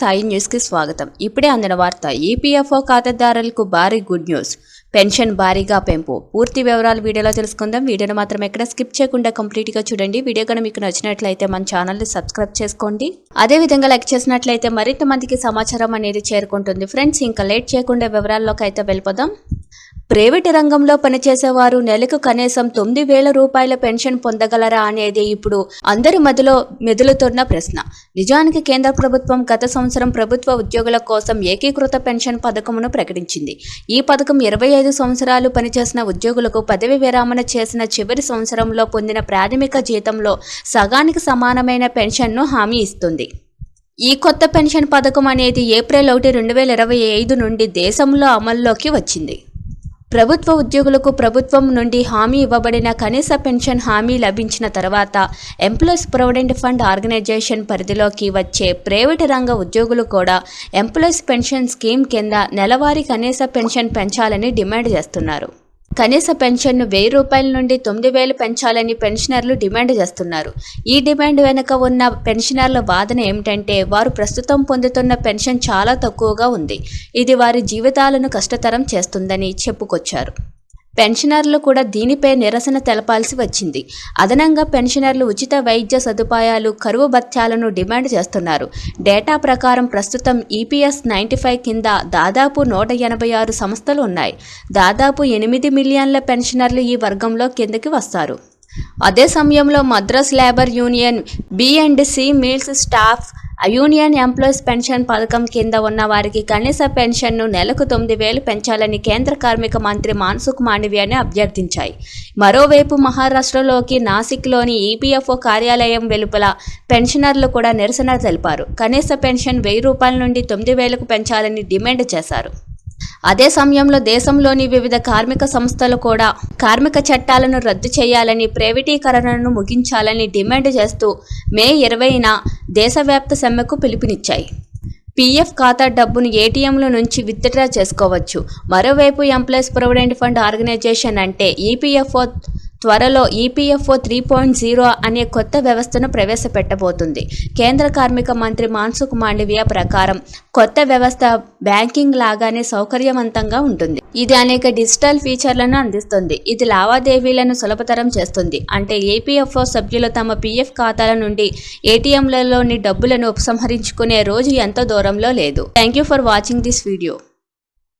సాయి న్యూస్కి స్వాగతం. ఇప్పుడే అందిన వార్త ఈపీఎఫ్ఓ ఖాతాదారులకు భారీ గుడ్ న్యూస్. పెన్షన్ భారీగా పెంపు. పూర్తి వివరాలు వీడియోలో తెలుసుకుందాం. వీడియోను మాత్రం ఎక్కడ స్కిప్ చేయకుండా కంప్లీట్గా చూడండి. వీడియో కనుక మీకు నచ్చినట్లయితే మన ఛానల్ని సబ్స్క్రైబ్ చేసుకోండి. అదే విధంగా లైక్ చేసినట్లయితే మరింత మందికి సమాచారం అనేది చేరుకుంటుంది. ఫ్రెండ్స్ ఇంకా లేట్ చేయకుండా వివరాల్లోకి అయితే వెళ్ళిపోదాం. ప్రైవేటు రంగంలో పనిచేసేవారు నెలకు కనీసం తొమ్మిది వేల రూపాయల పెన్షన్ పొందగలరా అనేది ఇప్పుడు అందరి మధ్యలో మెదులుతున్న ప్రశ్న. నిజానికి కేంద్ర ప్రభుత్వం గత సంవత్సరం ప్రభుత్వ ఉద్యోగుల కోసం ఏకీకృత పెన్షన్ పథకమును ప్రకటించింది. ఈ పథకం ఇరవై ఐదు సంవత్సరాలు పనిచేసిన ఉద్యోగులకు పదవి విరామణ చేసిన చివరి సంవత్సరంలో పొందిన ప్రాథమిక జీతంలో సగానికి సమానమైన పెన్షన్ను హామీ ఇస్తుంది. ఈ కొత్త పెన్షన్ పథకం అనేది ఏప్రిల్ ఒకటి రెండు వేల ఇరవై ఐదు నుండి దేశంలో అమల్లోకి వచ్చింది. ప్రభుత్వ ఉద్యోగులకు ప్రభుత్వం నుండి హామీ ఇవ్వబడిన కనీస పెన్షన్ హామీ లభించిన తర్వాత ఎంప్లాయీస్ ప్రొవిడెంట్ ఫండ్ ఆర్గనైజేషన్ పరిధిలోకి వచ్చే ప్రైవేటు రంగ ఉద్యోగులు కూడా ఎంప్లాయీస్ పెన్షన్ స్కీమ్ కింద నెలవారీ కనీస పెన్షన్ పెంచాలని డిమాండ్ చేస్తున్నారు. కనీస పెన్షన్ను వెయ్యి రూపాయల నుండి తొమ్మిది వేలు పెంచాలని పెన్షనర్లు డిమాండ్ చేస్తున్నారు. ఈ డిమాండ్ వెనుక ఉన్న పెన్షనర్ల వాదన ఏమిటంటే వారు ప్రస్తుతం పొందుతున్న పెన్షన్ చాలా తక్కువగా ఉంది. ఇది వారి జీవితాలను కష్టతరం చేస్తుందని చెప్పుకొచ్చారు. పెన్షనర్లు కూడా దీనిపై నిరసన తెలపాల్సి వచ్చింది. అదనంగా పెన్షనర్లు ఉచిత వైద్య సదుపాయాలు కరువు భత్యాలను డిమాండ్ చేస్తున్నారు. డేటా ప్రకారం ప్రస్తుతం ఈపీఎస్ నైంటీ ఫైవ్ కింద దాదాపు నూట ఎనభై ఆరు సంస్థలు ఉన్నాయి. దాదాపు ఎనిమిది మిలియన్ల పెన్షనర్లు ఈ వర్గంలో కిందకి వస్తారు. అదే సమయంలో Madras labour union B and staff union employees pension పథకం కింద ఉన్న వారికి కనీస పెన్షన్ను నెలకు తొమ్మిది వేలు పెంచాలని కేంద్ర కార్మిక మంత్రి మాన్సుఖ్ మాండవ్యాన్ని అభ్యర్థించాయి. మరోవైపు మహారాష్ట్రలోకి నాసిక్లోని ఈపీఎఫ్ఓ కార్యాలయం వెలుపల పెన్షనర్లు కూడా నిరసన తెలిపారు. కనీస పెన్షన్ వెయ్యి రూపాయల నుండి తొమ్మిది వేలకు పెంచాలని డిమాండ్ చేశారు. అదే సమయంలో దేశంలోని వివిధ కార్మిక సంస్థలు కూడా కార్మిక చట్టాలను రద్దు చేయాలని ప్రైవేటీకరణను ముగించాలని డిమాండ్ చేస్తూ మే ఇరవైన దేశవ్యాప్త సమ్మెకు పిలుపునిచ్చాయి. పీఎఫ్ ఖాతా డబ్బును ఏటీఎంల నుంచి విత్డ్రా చేసుకోవచ్చు. మరోవైపు ఎంప్లాయీస్ ప్రొవిడెంట్ ఫండ్ ఆర్గనైజేషన్ అంటే ఈపీఎఫ్ఓ త్వరలో ఈపీఎఫ్ఓ త్రీ పాయింట్ జీరో అనే కొత్త వ్యవస్థను ప్రవేశపెట్టబోతుంది. కేంద్ర కార్మిక మంత్రి మాన్సుఖ్ మాండవియా ప్రకారం కొత్త వ్యవస్థ బ్యాంకింగ్ లాగానే సౌకర్యవంతంగా ఉంటుంది. ఇది అనేక డిజిటల్ ఫీచర్లను అందిస్తుంది. ఇది లావాదేవీలను సులభతరం చేస్తుంది. అంటే ఏపీఎఫ్ఓ సభ్యులు తమ పీఎఫ్ ఖాతాల నుండి ఏటీఎంలలోని డబ్బులను ఉపసంహరించుకునే రోజు ఎంతో దూరంలో లేదు. Thank you for watching this video.